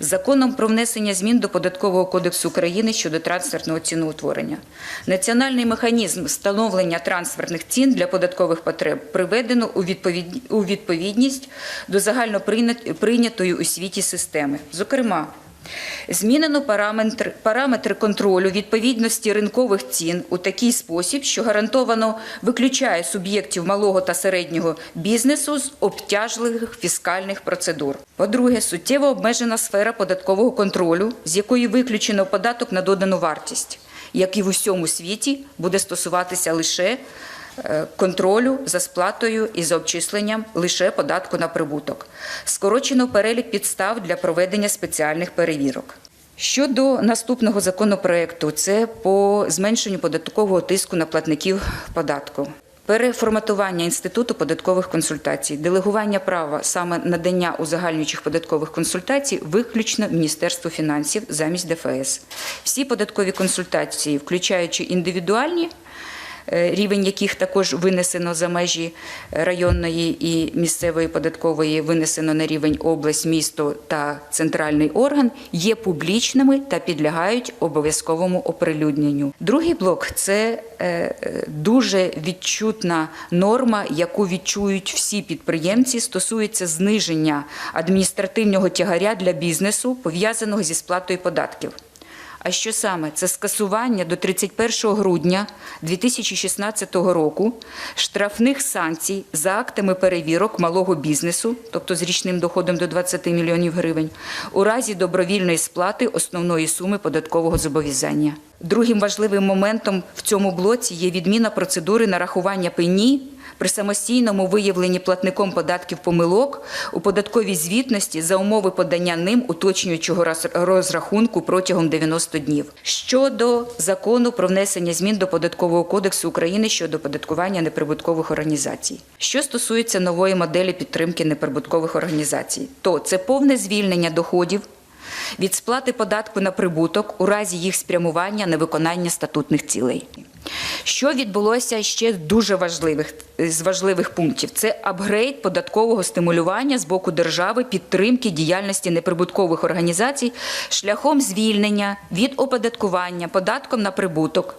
Законом про внесення змін до Податкового кодексу України щодо трансфертного ціноутворення. Національний механізм встановлення трансфертних цін для податкових потреб приведено у відповідність до загально прийнятої у світі системи. Зокрема, Змінено параметр, параметри контролю відповідності ринкових цін у такий спосіб, що гарантовано виключає суб'єктів малого та середнього бізнесу з обтяжливих фіскальних процедур. По-друге, суттєво обмежена сфера податкового контролю, з якої виключено податок на додану вартість, який в усьому світі буде стосуватися лише контролю за сплатою і за обчисленням лише податку на прибуток. Скорочено перелік підстав для проведення спеціальних перевірок. Щодо наступного законопроекту, це по зменшенню податкового тиску на платників податку. Переформатування інституту податкових консультацій, делегування права саме надання узагальнюючих податкових консультацій виключно Міністерству фінансів замість ДФС. Всі податкові консультації, включаючи індивідуальні, е, рівень яких також винесено за межі районної і місцевої податкової, винесено на рівень область, місто та центральний орган, є публічними та підлягають обов'язковому оприлюдненню. Другий блок це е, е, дуже відчутна норма, яку відчують всі підприємці, стосується зниження адміністративного тягаря для бізнесу, пов'язаного зі сплатою податків. А що саме? Це скасування до 31 грудня 2016 року штрафних санкцій за актами перевірок малого бізнесу, тобто з річним доходом до 20 мільйонів гривень, у разі добровільної сплати основної суми податкового зобов'язання. Другим важливим моментом в цьому блоці є відміна процедури нарахування пені при самостійному виявленні платником податків помилок у податковій звітності за умови подання ним уточнюючого розрахунку протягом 90 днів. Щодо закону про внесення змін до Податкового кодексу України щодо оподаткування неприбуткових організацій. Що стосується нової моделі підтримки неприбуткових організацій, то це повне звільнення доходів від сплати податку на прибуток у разі їх спрямування на виконання статутних цілей. Що відбулося ще дуже важливих з важливих пунктів? Це апгрейд податкового стимулювання з боку держави підтримки діяльності неприбуткових організацій шляхом звільнення від оподаткування податком на прибуток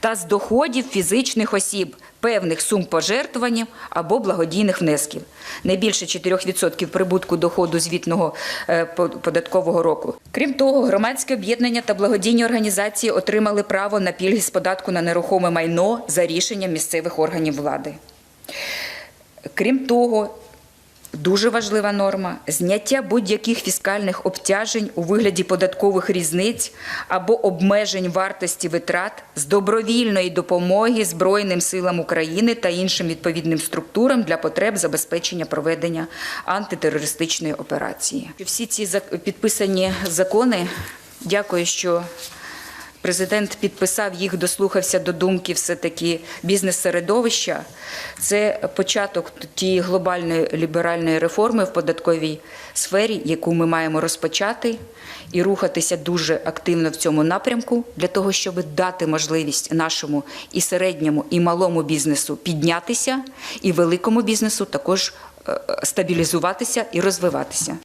та з доходів фізичних осіб певних сум пожертвувань або благодійних внесків, не більше 4% прибутку доходу звітного е, податкового року. Крім того, громадське об'єднання та благодійні організації отримали право на пільги з податку на нерухоме майно за рішенням місцевих органів влади. Крім того, Дуже важлива норма зняття будь-яких фіскальних обтяжень у вигляді податкових різниць або обмежень вартості витрат з добровільної допомоги Збройним силам України та іншим відповідним структурам для потреб забезпечення проведення антитерористичної операції. Всі ці підписані закони, дякую, що Президент підписав їх, дослухався до думки все-таки бізнес-середовища. Це початок тієї глобальної ліберальної реформи в податковій сфері, яку ми маємо розпочати і рухатися дуже активно в цьому напрямку для того, щоб дати можливість нашому і середньому, і малому бізнесу піднятися, і великому бізнесу також е, стабілізуватися і розвиватися.